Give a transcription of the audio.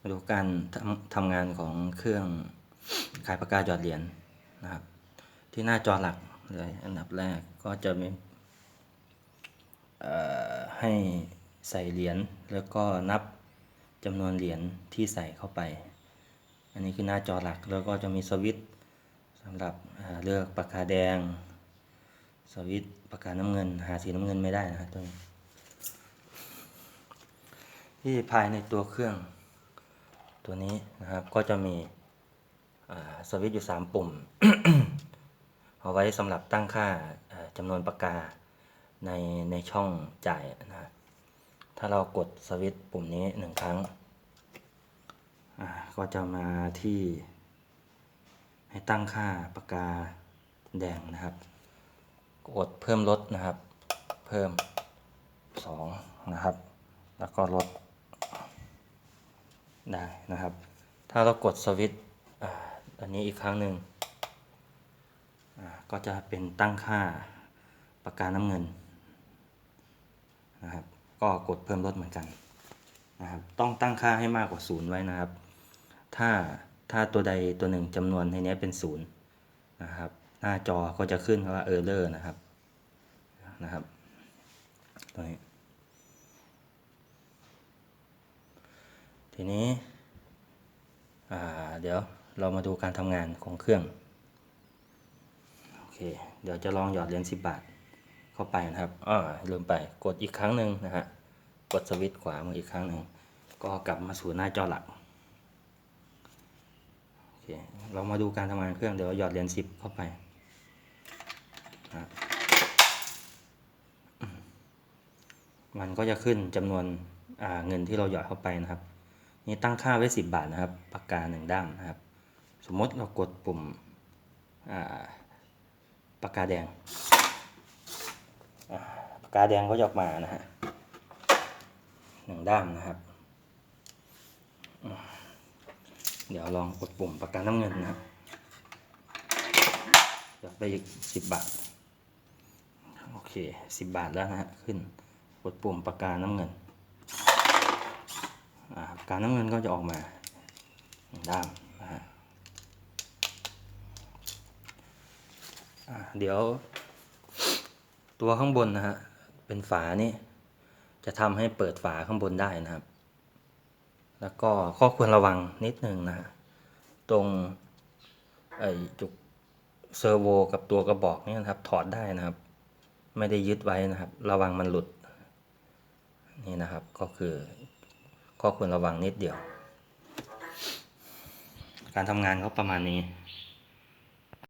มาดูการทำทำงานของเครื่องขายปากกาหยอดเหรียญนะครับ ที่หน้าจอหลักเลยอันดับแรกก็จะมีให้ใส่เหรียญแล้วก็นับจำนวนเหรียญที่ใส่เข้าไป อันนี้คือหน้าจอหลักแล้วก็จะมีสวิตสำหรับเลือกปากกาแดง สวิตปากกาน้ำเงิน หาสีน้ำเงินไม่ได้นะครับตัวนี้ ที่ภายในตัวเครื่องตัวนี้นะครับ ก็จะมีสวิตช์อยู่ 3 ปุ่ม เอาไว้สำหรับตั้งค่าจำนวนปากกาในในช่องจ่ายนะถ้าเรากดสวิตช์ปุ่มนี้หนึ่งครั้ง ก็จะมาที่ให้ตั้งค่าปากกาแดงนะครับ กดเพิ่มลดนะครับ เพิ่ม 2 นะครับ แล้วก็ลด ได้นะครับ ถ้าเรากดสวิตช์อันนี้อีกครั้งหนึ่งก็จะเป็นตั้งค่าปากกาน้ำเงินนะครับ ก็กดเพิ่มลดเหมือนกันนะครับ ต้องตั้งค่าให้มากกว่าศูนย์ไว้นะครับ ถ้าถ้าตัวใดตัวหนึ่งจำนวนในนี้เป็นศูนย์นะครับ หน้าจอก็จะขึ้นว่า error นะครับนะครับตัวนี้ ทีนี้เดี๋ยวเรามาดูการทำงานของเครื่องโอเคเดี๋ยวจะลองหยอดเหรียญ10 บาทเข้าไปนะครับอ่าลืมไปกดอีกครั้งหนึ่งนะฮะกดสวิตช์ขวามืออีกครั้งหนึ่งก็กลับมาสู่หน้าจอหลักโอเคเรามาดูการทำงานเครื่องเดี๋ยวหยอดเหรียญ10 เข้าไปนะมันก็จะขึ้นจำนวนเงินที่เราหยอดเข้าไปนะครับ นี่ตั้งค่าไว้ 10 บาทนะครับ ปากกาหนึ่งด้ามนะครับ สมมติเรากดปุ่มาปากกาแดงปากกาแดงก็จะออกมานะฮะหนึ่งด้ามนะครับ เดี๋ยวลองกดปุ่มปากกาน้ำเงินนะครับหยอดไปอีก10บบาท โอเค10บบาทแล้วนะฮะขึ้นกดปุ่มปากกาน้ำเงิน การน้ำเงินก็จะออกมาด้ามนะฮะเดี๋ยวตัวข้างบนนะฮะเป็นฝานี่จะทำให้เปิดฝาข้างบนได้นะครับ แล้วก็ข้อควรระวังนิดนึงนะฮะตรงไอจุกเซอร์โวกับตัวกระบอกเนี่ยนะครับถอดได้นะครับ ไม่ได้ยึดไว้นะครับ ระวังมันหลุดนี่นะครับก็คือ ก็ควรระวังนิดเดียว การทำงานเขาประมาณนี้